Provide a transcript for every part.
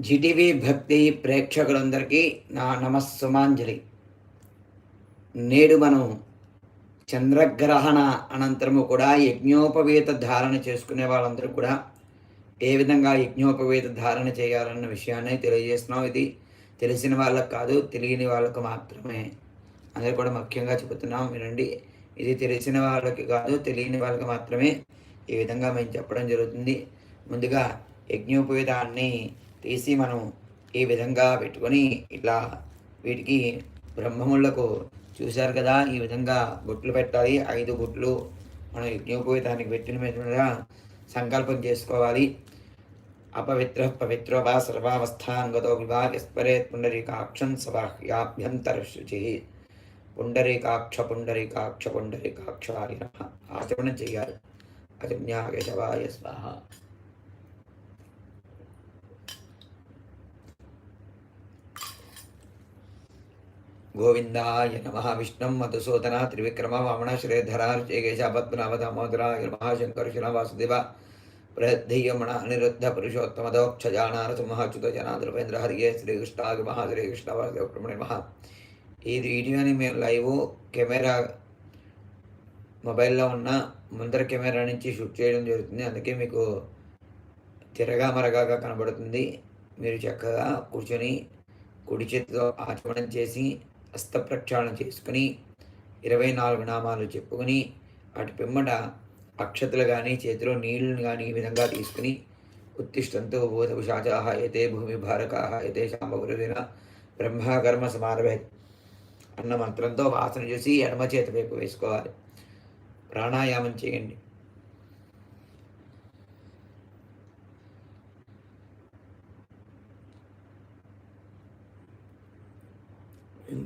జిటివి భక్తి ప్రేక్షకులందరికీ నా నమస్సుమాంజలి. నేడు మనం చంద్రగ్రహణ అనంతరము కూడా యజ్ఞోపవేత ధారణ చేసుకునే వాళ్ళందరూ కూడా ఏ విధంగా యజ్ఞోపవేత ధారణ చేయాలన్న విషయాన్ని తెలియజేస్తున్నాం. ఇది తెలిసిన వాళ్ళకు కాదు తెలియని వాళ్ళకు మాత్రమే. అందరూ కూడా ముఖ్యంగా చెబుతున్నాం వినండి. ఇది తెలిసిన వాళ్ళకి కాదు తెలియని వాళ్ళకి మాత్రమే. ఈ విధంగా మేము చెప్పడం జరుగుతుంది. ముందుగా యజ్ఞోపవేదాన్ని తీసి మనం ఈ విధంగా పెట్టుకొని ఇట్లా వీటికి బ్రహ్మములకు చూశారు కదా ఈ విధంగా బొట్లు పెట్టాలి. ఐదు బొట్లు మనం యజ్ఞోపేతానికి పెట్టిన మీద సంకల్పం చేసుకోవాలి. అపవిత్ర పవిత్రో వా సర్వావస్థాంగతో విభాగస్పరేత్ పుండరీకాక్షం సబాహ్యాభ్యంతర శుచి పుండరీకాక్ష పుండరీకాక్ష పుండరీకాక్షారి ఆచరణ చేయాలి. అజన్యాగశవాయ స్వాహ. గోవిందాయ నమ. విష్ణం మధుసూదన త్రివిక్రమ వామన శ్రీధర రుచేకేశ పద్మనాభదామోదరాయ నమ. శంకర శివ వాసుదేవ ప్రధీయమణ అనిరుద్ధ పురుషోత్తమదోక్షజానారసింహాచ్యుత జనాద్రపేంద్ర హరియే శ్రీకృష్ణ మహా శ్రీకృష్ణ వాసుదేవ బ్రహ్మణి మహా ఈ వీడియోని మేము లైవ్ కెమెరా మొబైల్లో ఉన్న ముందర కెమెరా నుంచి షూట్ చేయడం జరుగుతుంది. అందుకే మీకు తిరగా మరగాగా కనబడుతుంది. మీరు చక్కగా కూర్చొని కుడి చేతితో ఆచమనం చేసి హస్తప్రక్షాళన చేసుకుని ఇరవై నాలుగు నామాలు చెప్పుకుని అటు పిమ్మట అక్షతలు కానీ చేతిలో నీళ్ళను కానీ ఈ విధంగా తీసుకుని ఉత్తిష్టంతో భూతపుషాచాహ ఎతే భూమి భారకాహ ఎతే శాంబగురువిన బ్రహ్మకర్మ సమారభే అన్న మంత్రంతో వాసన చూసి ఎడమ చేతి వైపు వేసుకోవాలి. ప్రాణాయామం చేయండి.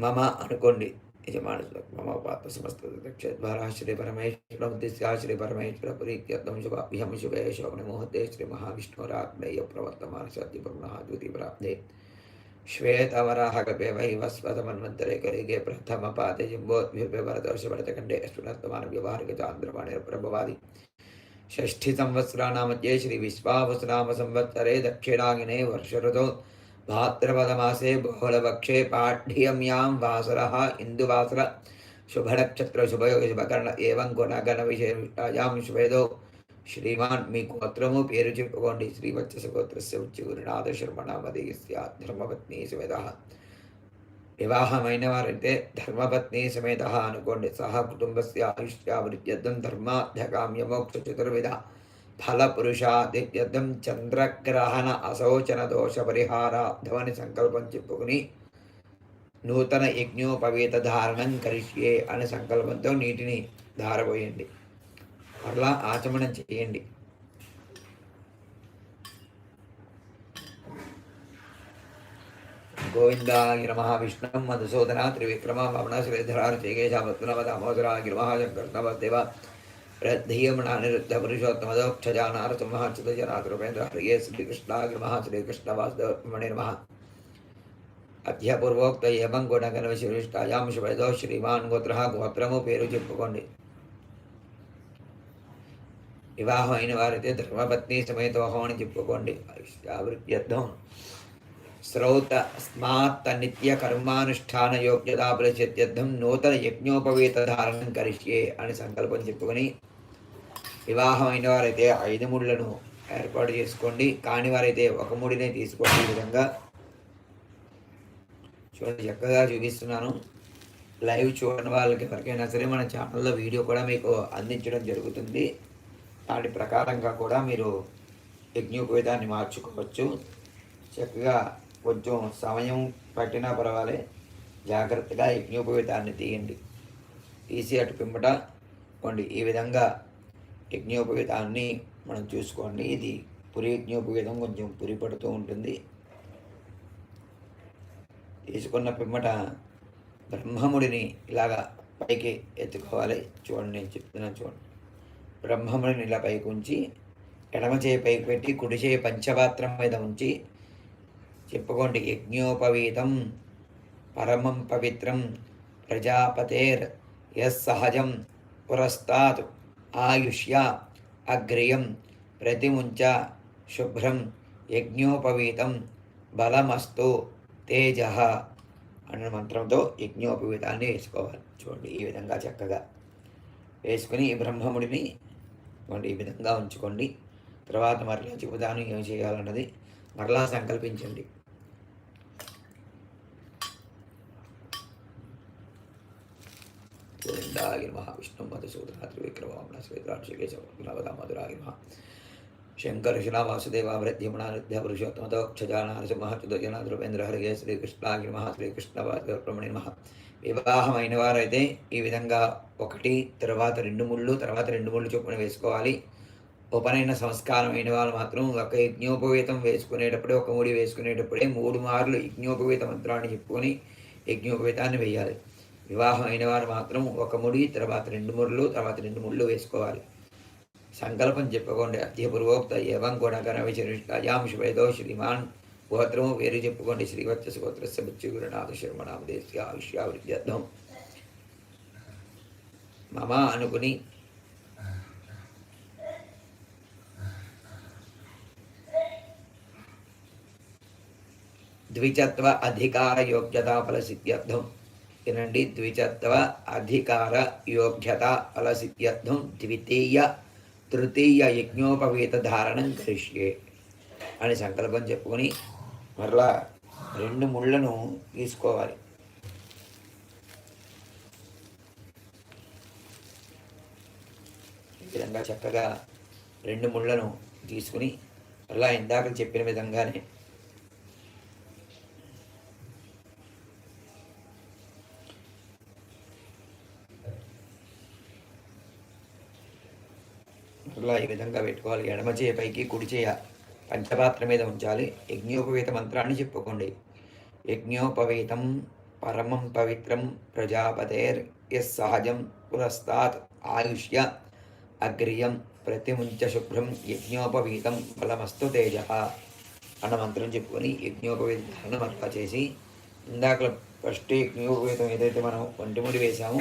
మమ అనుకోండి యజమాన మమ పాప సమస్త దక్షద్వారా శ్రీ పరమేశ్వర ఉద్దేశ్య శ్రీ పరమేశ్వర ప్రీత్యర్థం శుభాభ్యం శుభే శోభన ముహూర్తే శ్రీ మహావిష్ణురాత్మేయ ప్రవర్తమాన సత్య పునః ద్వితీయ ప్రాప్తే శ్వేతవరాహకపే వైవస్వతమన్వంతరే కలిగే ప్రథమ పాదే జింబోద్భిర్భరతవర్షభరతఖండే అశ్వనత్తమాన వ్యవహారిక చాంద్రమాణ భాద్రపదమాసే బహుళపక్షే పాఠ్యమ్యాం వాసర ఇందువాసర శుభనక్షత్ర శుభయోగ శుభకర్ణ ఏవం గుణగణ విషయాం శుభేదో శ్రీమాన్ మీ గోత్రము పేరు చెప్పుకోండి శ్రీవత్స గోత్రస్య ఉచ్చుగురునాథ శర్మణామదేస్య ధర్మపత్ని సమేత వివాహమైన వారైతే ధర్మపత్ని సమేత అనుకోండి సహ కుటుంబస్య ఆయుష్యావృత్యర్థం ధర్మాధ్యకామ్య మోక్ష చతుర్విధ ఫలపురుషాదిత్యర్థం చంద్రగ్రహణ అశోచన దోష పరిహారార్థమని సంకల్పం చెప్పుకుని నూతన యజ్ఞోపవీత ధారణం కరిష్యే అనే సంకల్పంతో నీటిని ధారపోయండి అట్లా ఆచమనం చేయండి. గోవిందాయ నమ. విష్ణు మధుసూదన త్రివిక్రమ పవన శ్రీధర చేకేశ పద్మనవ దామోదర గిరిమహ శంకర్తవ దేవ ప్రధీయమణ అనిరుద్ధ పురుషోత్తమదోక్షజానార సింహాచ్యుత జనాథృపేంద్ర హరియే శ్రీకృష్ణ గిరిమహ శ్రీకృష్ణ వాసుదేవమణి నమ అధ్యపూర్వోక్త ఏవం గుణగణ విశిష్టాయాం శుభదో శ్రీమాన్ గోత్ర గోత్రము పేరు చెప్పుకోండి వివాహం అయిన వారైతే ధర్మపత్ని సమేతోహం అని చెప్పుకోండి ఆవృత్యర్థం శ్రౌత స్మాత్ నిత్య కర్మానుష్ఠాన యోగ్యతా ప్రసిద్ధ్యర్థం నూతన యజ్ఞోపవేత ధారణం కరిష్యే అని సంకల్పం చెప్పుకొని వివాహం అయిన వారైతే ఐదు ముళ్ళను ఏర్పాటు చేసుకోండి. కాని వారైతే ఒక ముడినే తీసుకోండి ఈ విధంగా. చూడండి చక్కగా చూపిస్తున్నాను. లైవ్ చూడని వాళ్ళకి ఎవరికైనా సరే మన ఛానల్లో వీడియో కూడా మీకు అందించడం జరుగుతుంది. దాని ప్రకారంగా కూడా మీరు యజ్ఞోపవేతాన్ని మార్చుకోవచ్చు. చక్కగా కొంచెం సమయం పట్టినా పర్వాలే. జాగ్రత్తగా యజ్ఞోపవీతాన్ని తీయండి. తీసి అటు పిమ్మట కొండి ఈ విధంగా యజ్ఞోపవీతాన్ని మనం చూసుకోండి. ఇది పురి యజ్ఞోపవీతం కొంచెం పురి పడుతూ ఉంటుంది. తీసుకున్న పిమ్మట బ్రహ్మముడిని ఇలాగా పైకి ఎత్తుకోవాలి. చూడండి నేను చెప్తున్నాను చూడండి. బ్రహ్మముడిని ఇలా పైకి ఉంచి ఎడమ చేయి పైకి పెట్టి కుడి చేయి పంచపాత్రం మీద ఉంచి చెప్పుకోండి యజ్ఞోపవీతం పరమం పవిత్రం ప్రజాపతేర్ యస్ సహజం పురస్తాత్ ఆయుష్య అగ్రియం ప్రతిముంచ శుభ్రం యజ్ఞోపవీతం బలమస్తు తేజ అన్న మంత్రంతో యజ్ఞోపవీతాన్ని వేసుకోవాలి. చూడండి ఈ విధంగా చక్కగా వేసుకుని ఈ బ్రహ్మముడిని చూడండి ఈ విధంగా ఉంచుకోండి. తర్వాత మరలా చెబుతాను ఏం చేయాలన్నది మరలా సంకల్పించండి. గోవిందాగి నమ విష్ణు మధుసూదన త్రివిక్రమామణ శ్రీద్రాక్షికేశవదా మధురాగి నమ శంకర శిలా వాసుదేవ వృద్ధిమణ నృత్య పురుషోత్తమతోక్షజాన హరిగే శ్రీకృష్ణాగి మహా శ్రీకృష్ణ వాసుదేవప్రమణి నమ వివాహమైన వారైతే ఈ విధంగా ఒకటి తర్వాత రెండు ముళ్ళు తర్వాత రెండు ముళ్ళు చొప్పున వేసుకోవాలి. ఉపనయన సంస్కారం అయిన వాళ్ళు మాత్రం ఒక యజ్ఞోపవేతం వేసుకునేటప్పుడే ఒక ముడి వేసుకునేటప్పుడే మూడు మార్లు యజ్ఞోపవేత మంత్రాన్ని చెప్పుకొని యజ్ఞోపవేతాన్ని వేయాలి. వివాహం అయిన వారు మాత్రం ఒక ముడి తర్వాత రెండు ముళ్ళు తర్వాత రెండు ముళ్ళు వేసుకోవాలి. సంకల్పం చెప్పుకోండి. అధ్యపూర్వోక్త ఏవం గుణకర విచరిష్టాయాం శుభేదో శ్రీమాన్ గోత్రము వేరు చెప్పుకోండి. శ్రీవత్స గోత్రస్య బుచ్చుగురునాథ శర్మనామదేశ్య ఆయుష్యావృద్ధ్యర్థం మమ అనుకుని ద్విచత్వ అధికార యోగ్యతా ఫలసిద్ధ్యర్థం. వినండి ద్విచత్వ అధికార యోగ్యత ఫలసిద్ధ్యర్థం ద్వితీయ తృతీయ యజ్ఞోపవీత ధారణం కరిష్యే అని సంకల్పం చెప్పుకొని మరలా రెండు ముళ్ళను తీసుకోవాలి. ఈ విధంగా చక్కగా రెండు ముళ్ళను తీసుకుని మరలా ఇందాక చెప్పిన విధంగానే ఇలా ఈ విధంగా పెట్టుకోవాలి. ఎడమ చేయ పైకి కుడి చేయ పంచపాత్ర మీద ఉంచాలి. యజ్ఞోపవీత మంత్రాన్ని చెప్పుకోండి. యజ్ఞోపవీతం పరమం పవిత్రం ప్రజాపతేర్ ఎస్ సహజం పురస్తాత్ ఆయుష్య అగ్రియం ప్రతిముంచ శుభ్రం యజ్ఞోపవీతం బలమస్తు తేజ అన్న మంత్రం చెప్పుకొని యజ్ఞోపవీత ధారణ మరలా చేసి ఇందాక ఫస్ట్ యజ్ఞోపవీతం ఏదైతే మనం ఒంటిముడి వేసామో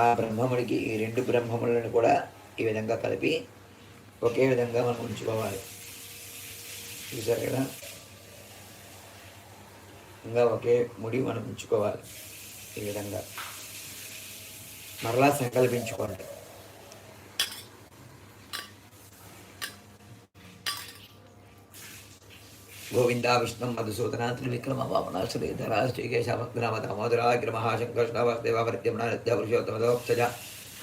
ఆ బ్రహ్మముడికి ఈ రెండు బ్రహ్మములను కూడా ఈ విధంగా కలిపి ఒకే విధంగా మనం ఉంచుకోవాలి. చూసారు కదా? ఇంకా ఒకే ముడి మనం ఉంచుకోవాలి ఈ విధంగా. మరలా సంకల్పించుకోండి. గోవింద విష్ణు మధుసూదన త్రివిక్రమ వామన శ్రీధర శ్రీకేశమగ్రమ దామోదరాగ్ర మహాశంకర శ్రవదేవ పురుషోత్తమదోక్షజ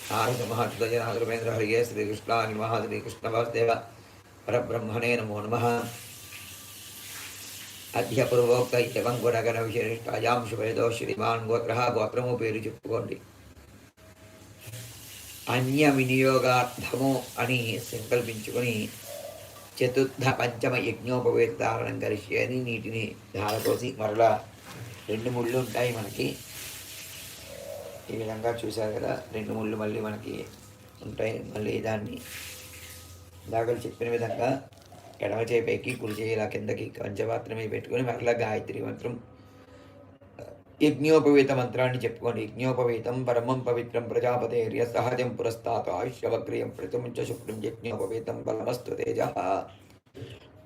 నారద మహాచుదజనాథురమేంద్ర హరియే శ్రీకృష్ణాని మహా శ్రీకృష్ణ వాసుదేవ పరబ్రహ్మణే నమో నమ. అధ్యపూర్వోక్త ఇవం గుణగణ విశిష్టాయాం శుభేదో శ్రీమాన్ గోత్ర గోత్రము పేరు చెప్పుకోండి. అన్య వినియోగార్థము అని సంకల్పించుకుని చతుర్థ పంచమ యజ్ఞోపవేతారణం కలిసి అని నీటిని ధారపోసి మరలా రెండు ముళ్ళు ఉంటాయి మనకి. ఈ విధంగా చూశారు కదా రెండు ముళ్ళు మళ్ళీ మనకి ఉంటాయి. మళ్ళీ దాన్ని దాఖలు చెప్పిన విధంగా ఎడమ చేపైకి కుడి చేయి ఇలా కిందకి పంచపాత్రమే పెట్టుకొని మరలా గాయత్రి మంత్రం యజ్ఞోపవీత మంత్రాన్ని చెప్పుకోండి యజ్ఞోపవీతం పరమం పవిత్రం ప్రజాపతేర్య సహజం పురస్తాత్ ఆయుష్యవక్రియం ప్రతిముంచ శుక్రం యజ్ఞోపవీతం బలమస్తు తేజ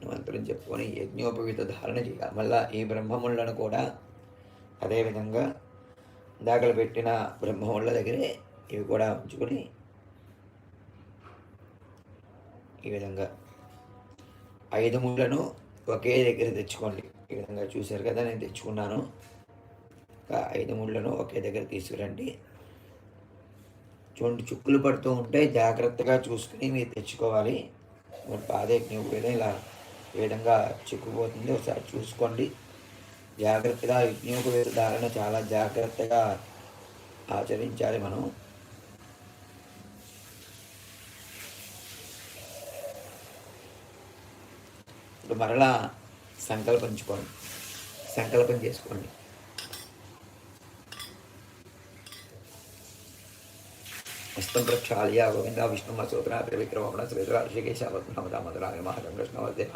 మంత్రం చెప్పుకొని యజ్ఞోపవీత ధారణ చేయాలి. మళ్ళా ఈ బ్రహ్మములను కూడా అదేవిధంగా దాఖలు పెట్టిన బ్రహ్మముల దగ్గరే ఇవి కూడా ఉంచుకొని ఈ విధంగా ఐదు ముళ్ళను ఒకే దగ్గర తెచ్చుకోండి. ఈ విధంగా చూశారు కదా నేను తెచ్చుకున్నాను. ఐదు ముళ్ళను ఒకే దగ్గర తీసుకురండి. చూడండి చుక్కులు పడుతూ ఉంటే జాగ్రత్తగా చూసుకుని మీరు తెచ్చుకోవాలి. మరి పాదయజ్ఞం కూడా ఇలా ఏ విధంగా చిక్కుపోతుంది ఒకసారి చూసుకోండి. జాగ్రత్తగా వినియోగ ధారణ చాలా జాగ్రత్తగా ఆచరించాలి మనం. ఇప్పుడు మరలా సంకల్పించుకోండి సంకల్పం చేసుకోండి. హస్తం ప్రక్షాళ్య గోవింద విష్ణు సూత్ర త్రివిక్రమణ శ్రీధర ఋషికేశ మధురాయ మహారం కృష్ణవర్దేవ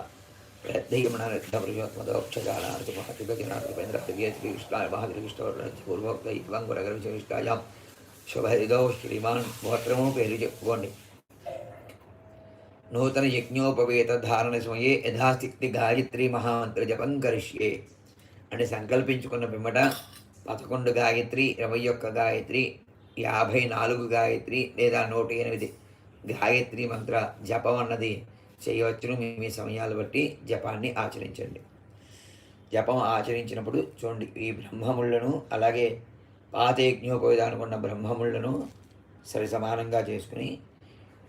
ప్రత్యేకమణాక్షగానార్థమహతిగజనాథేంద్ర ప్రియ శ్రీకృష్ణాయ మహాశ్రీకృష్ణవర్ణపూర్వోక్త ఇవం గురగర విశిష్టాయాం శుభహరిదో శ్రీమాన్ గోత్రము పేరు చెప్పుకోండి నూతన యజ్ఞోపవేత ధారణ సమయే యథాశక్తి గాయత్రి మహామంత్ర జపం కరిష్యే అని సంకల్పించుకున్న పిమ్మట పదకొండు గాయత్రి ఇరవై ఒక్క గాయత్రి యాభై నాలుగు గాయత్రి లేదా నూట ఎనిమిది గాయత్రి మంత్ర జపం అన్నది చేయవచ్చును మీ మీ సమయాలు బట్టి జపాన్ని ఆచరించండి. జపం ఆచరించినప్పుడు చూడండి ఈ బ్రహ్మములను అలాగే పాత యజ్ఞోపవేదానుకున్న బ్రహ్మములను సరి సమానంగా చేసుకుని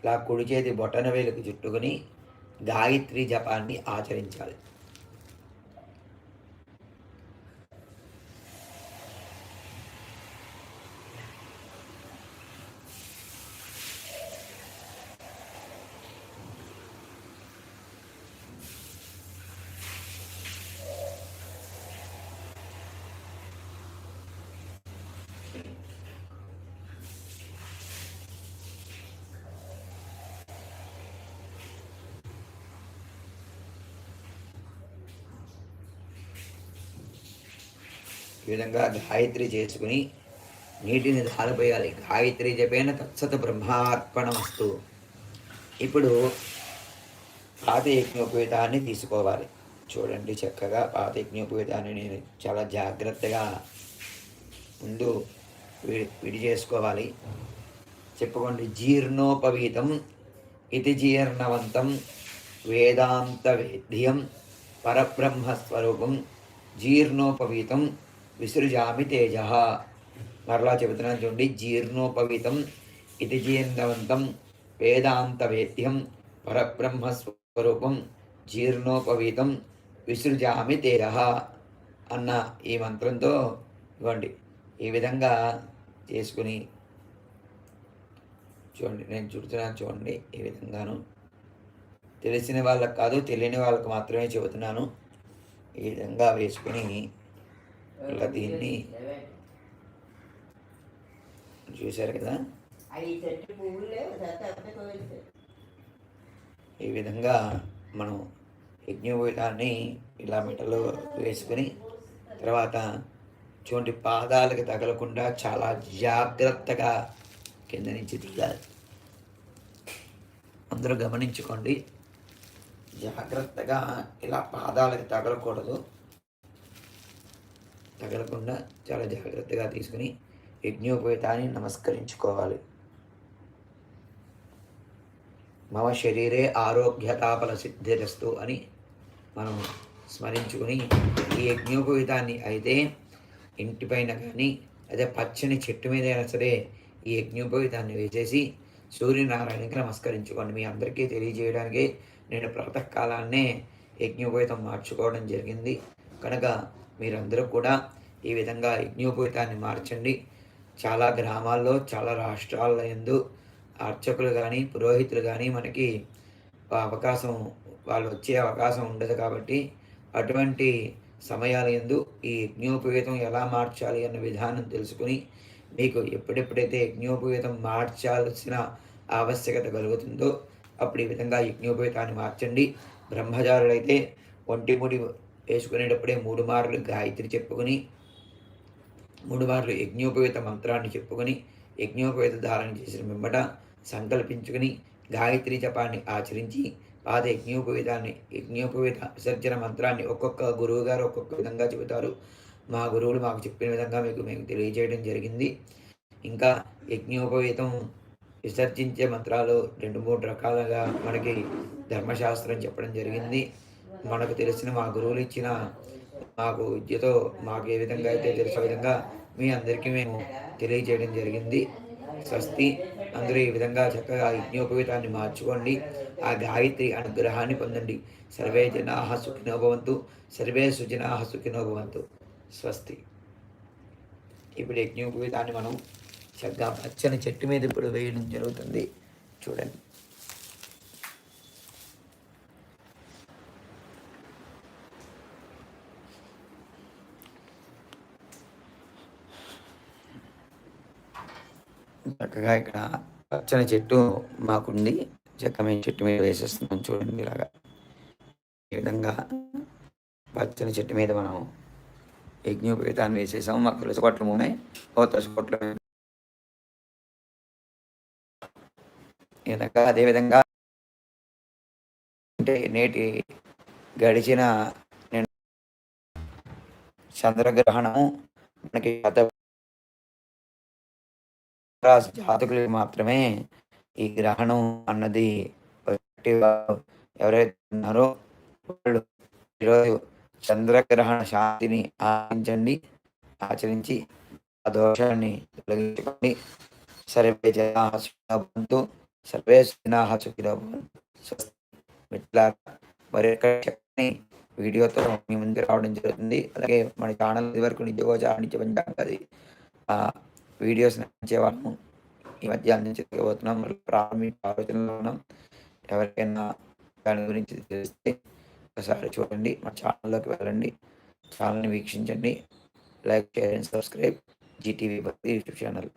ఇలా కుడి చేతి బొటన వేలకు చుట్టుకుని గాయత్రి జపాన్ని ఆచరించాలి. ఈ విధంగా గాయత్రి చేసుకుని నీటిని ధారపోయాలి గాయత్రి జపేన తత్సత బ్రహ్మార్పణమస్తు. ఇప్పుడు పాతయజ్ఞోపేతాన్ని తీసుకోవాలి. చూడండి చక్కగా పాతయజ్ఞోపేతాన్ని నేను చాలా జాగ్రత్తగా ముందు విడి చేసుకోవాలి. చెప్పుకోండి జీర్ణోపవీతం ఇది జీర్ణవంతం వేదాంత వేద్యం పరబ్రహ్మస్వరూపం జీర్ణోపవీతం విసృజామి తేజ. మరలా చెబుతున్నాను చూడండి జీర్ణోపవితం ఇది జీర్ణవంతం వేదాంత వేద్యం పరబ్రహ్మస్వరూపం జీర్ణోపవీతం విసృజామి తేజ అన్న ఈ మంత్రంతో ఇవ్వండి. ఈ విధంగా చేసుకుని చూడండి నేను చూడుతున్నాను చూడండి ఈ విధంగాను. తెలిసిన వాళ్ళకి కాదు తెలియని వాళ్ళకి మాత్రమే చెబుతున్నాను. ఈ విధంగా వేసుకుని ఇలా దీన్ని చూశారు కదా? ఈ విధంగా మనం యజ్ఞోపేతాన్ని ఇలా మెటలో వేసుకుని తర్వాత చూడండి పాదాలకు తగలకుండా చాలా జాగ్రత్తగా కింద నుంచి తీయాలి అందరూ గమనించుకోండి జాగ్రత్తగా ఇలా పాదాలకు తగలకూడదు. తగలకుండా చాలా జాగ్రత్తగా తీసుకుని యజ్ఞోపేతాన్ని నమస్కరించుకోవాలి. మమ శరీరే ఆరోగ్యతాపల సిద్ధిరస్తు అని మనం స్మరించుకుని ఈ యజ్ఞోపేతాన్ని అయితే ఇంటిపైన కానీ అదే పచ్చని చెట్టు మీద అయినా సరే ఈ యజ్ఞోపేతాన్ని వేసేసి సూర్యనారాయణకి నమస్కరించుకోండి. మీ అందరికీ తెలియజేయడానికి నేను ప్రాతకాలాన్నే యజ్ఞోపేతం మార్చుకోవడం జరిగింది. కనుక మీరందరూ కూడా ఈ విధంగా యజ్ఞోపేతాన్ని మార్చండి. చాలా గ్రామాల్లో చాలా రాష్ట్రాల్లో ఎందు అర్చకులు కానీ పురోహితులు కానీ మనకి అవకాశం వాళ్ళు వచ్చే అవకాశం ఉండదు కాబట్టి అటువంటి సమయాల ఎందు ఈ యజ్ఞోపవేతం ఎలా మార్చాలి అన్న విధానం తెలుసుకుని మీకు ఎప్పుడెప్పుడైతే యజ్ఞోపవేతం మార్చాల్సిన ఆవశ్యకత కలుగుతుందో అప్పుడు ఈ విధంగా యజ్ఞోపవేతాన్ని మార్చండి. బ్రహ్మచారులైతే ఒంటి ముడి వేసుకునేటప్పుడే మూడు మార్లు గాయత్రి చెప్పుకొని మూడు మార్లు యజ్ఞోపవేత మంత్రాన్ని చెప్పుకొని యజ్ఞోపవేత ధారణ చేసిన వెంబట సంకల్పించుకుని గాయత్రి జపాన్ని ఆచరించి పాద యజ్ఞోపవేతాన్ని యజ్ఞోపవేత విసర్జన మంత్రాన్ని ఒక్కొక్క గురువు గారు ఒక్కొక్క విధంగా చెబుతారు. మా గురువులు మాకు చెప్పిన విధంగా మీకు మేము తెలియజేయడం జరిగింది. ఇంకా యజ్ఞోపవేతం విసర్జించే మంత్రాలు రెండు మూడు రకాలుగా మనకి ధర్మశాస్త్రం చెప్పడం జరిగింది. మనకు తెలిసిన మా గురువులు ఇచ్చిన మాకు విద్యతో మాకు ఏ విధంగా అయితే తెలిసే విధంగా మీ అందరికీ మేము తెలియజేయడం జరిగింది. స్వస్తి. అందరూ ఈ విధంగా చక్కగా యజ్ఞోపవీతాన్ని మార్చుకోండి. ఆ గాయత్రి అనుగ్రహాన్ని పొందండి. సర్వే జనా సుఖినోభవంతు సర్వే సుజనా సుఖినోభవంతు స్వస్తి. ఇప్పుడు యజ్ఞోపవీతాన్ని మనం చక్కగా పచ్చని చెట్టు మీద ఇప్పుడు వేయడం జరుగుతుంది. చూడండి. చక్కగా ఇక్కడ పచ్చని చెట్టు మాకుంది. చక్క చెట్టు మీద వేసేస్తున్నాం చూడండి ఇలాగా. ఈ విధంగా పచ్చని చెట్టు మీద మనం యజ్ఞోపేతాన్ని వేసేసాం మాకు తులసి కొట్లు ఉన్నాయి ఓ తులసి కొట్లు. ఈ విధంగా అదేవిధంగా అంటే నేటి గడిచిన చంద్రగ్రహణం మనకి గత రాశి జాతకులకి మాత్రమే ఈ గ్రహణం అన్నది ఎవరైతే ఉన్నారో వాళ్ళు ఈరోజు చంద్రగ్రహణ శాంతిని ఆచరించండి ఆచరించి ఆ దోషాన్ని తొలగించుకోండి సర్వే జనా సుఖినో సర్వే సుఖినాః సుఖినో భవంతు. మరి యొక్క చక్కని వీడియోతో మీ ముందు రావడం జరుగుతుంది. అలాగే మన ఛానల్ వరకు నిజగోచార నిత్య పంచాంగది వీడియోస్ నచ్చే వాళ్ళము. ఈ మధ్య అందించకపోతున్నాం. మరి ప్రాథమిక ఆలోచనలో ఉన్నాం. ఎవరికైనా దాని గురించి తెలిస్తే ఒకసారి చూడండి. మా ఛానల్లోకి వెళ్ళండి. ఛానల్ని వీక్షించండి. Like share and subscribe. GTV Bhakti YouTube channel.